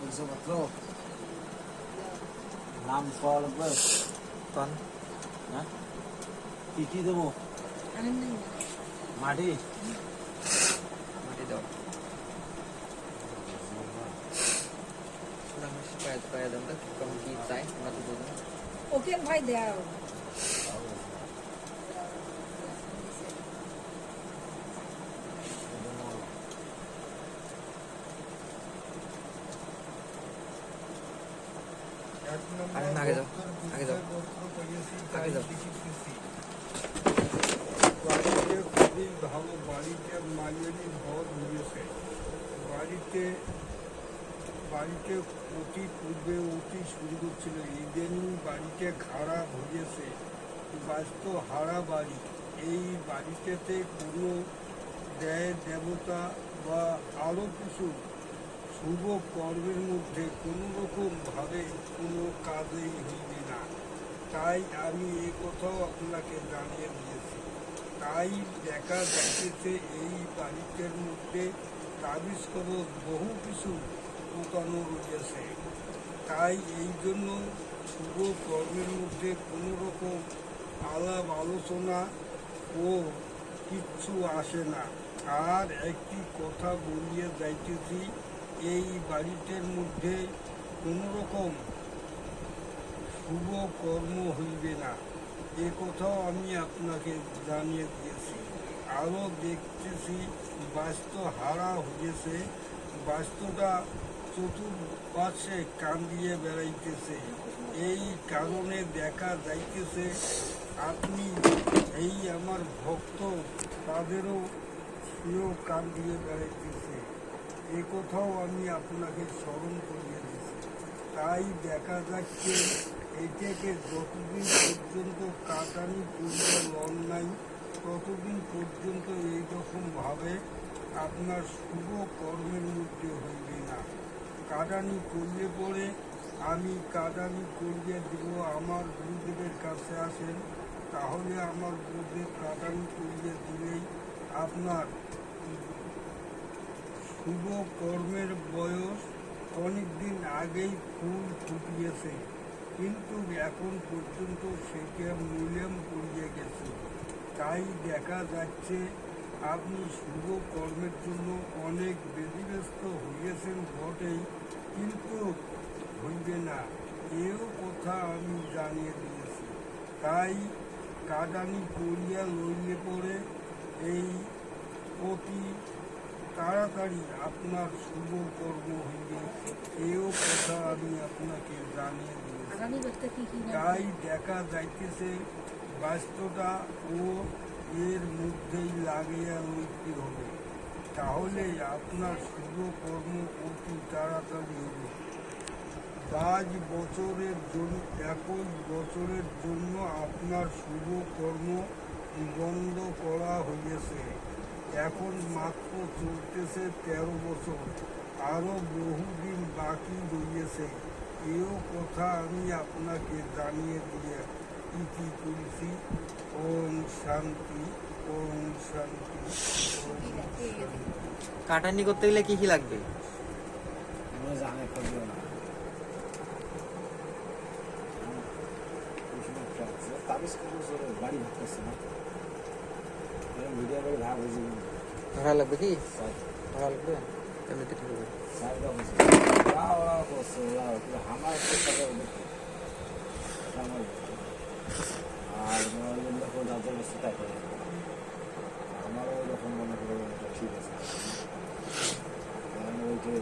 বুঝছ নাম পাওয়া লাগবে পান হ্যাঁ কি কি দেবো মাটি মাটি দাও পায়ে দাম কি চাই ওকে ভাই দেয়া বাড়িতে অতি পূর্বে অতি সুন্দর ছিল ইদানিং বাড়িতে খারাপ হয়েছে বাস্ত হারা বাড়ি। এই বাড়িতেতে কোনো দেয় দেবতা বা আরও কিছু শুভ কর্মের মধ্যে কোনো রকমভাবে কোনো কাজেই হইবে না। তাই আমি এই কথাও আপনাকে জানিয়ে দিয়েছি। তাই দেখা যাইতেছে এই বাড়িটার মধ্যে তাবিজ বহু কিছু পোতানো রয়েছে তাই এই জন্য শুভ কর্মের মধ্যে কোনো রকম আলাপ আলোচনা ও কিচ্ছু আসে না। আর একটি কথা বলিয়ে যাইতেছি এই বাড়িটার মধ্যে কোনো রকম শুভ কর্ম হইবে না। এ কথাও আমি আপনাকে জানিয়ে দিয়েছি। আরও দেখতেছি, বাস্ত হারা হয়েছে বাস্তুটা চতুর্পাশে কান্দিয়ে বেড়াইতেছে। এই কারণে দেখা যাইতেছে, আপনি এই আমার ভক্ত, তাদেরও সেও কান্দিয়ে বেড়াইতেছে। এ কথাও আমি আপনাকে স্মরণ করিয়ে দিচ্ছি। তাই দেখা যাচ্ছে এটাকে যতদিন পর্যন্ত কাটানি করবে লন নাই, ততদিন পর্যন্ত এইরকমভাবে আপনার শুভ কর্মের মধ্যে হইবে না। কাটানি করলে পরে আমি কাটানি করিয়ে দেব, আমার গুরুদেবের কাছে আসেন, তাহলে আমার গুরুদেব কাটানি করিয়ে দিলেই আপনার শুভ কর্মের বয়স অনেক দিন আগেই ফুল ফুটিয়েছে, কিন্তু এখন পর্যন্ত সেটা মূল্যায়ন করিয়ে গেছে। তাই দেখা যাচ্ছে আপনি শুভ কর্মের জন্য অনেক ব্যতিব্যস্ত হইয়াছেন বটেই, কিন্তু হইবে না। এও কথা আমি জানিয়ে দিয়েছি। তাই কাটানি করিয়া লইলে পরে এই অতি তাড়াতাড়ি আপনার শুভ কর্ম হইবে। এও কথা আমি আপনাকে জানিয়ে দিয়েছি। তাই দেখা যাইতেছে ব্যস্ততা ও এর মধ্যেই লাগিয়া লইতে হবে। তাহলে আপনার শুভ কর্ম অতি তাড়াতাড়ি হবে। পাঁচ বছরের জন্য একই বছরের জন্য আপনার শুভ কর্ম বন্ধ করা হয়েছে এখন মাত্র চলতেছে তেরো বছর। আরও বহুদিন বাকি রয়েছে এও কথা আমি আপনাকে জানিয়ে দিয়ে ইতি করেছি ওম শান্তি ওম শান্তি ওম শান্তি। কাটানি করতে গেলে কি কি লাগবে? আমরা জানে করবে না। তাবিজ করে বাড়ি ভাবতেছে না। ভিডিও করে ভাব ভাড়া লাগবে কি ভাড়া লাগবে এমনিতে ঠিক হবে আমার আর মনে হয় যখন যাদের তাই করে আমারও যখন মনে করে ঠিক আছে যা ঠিক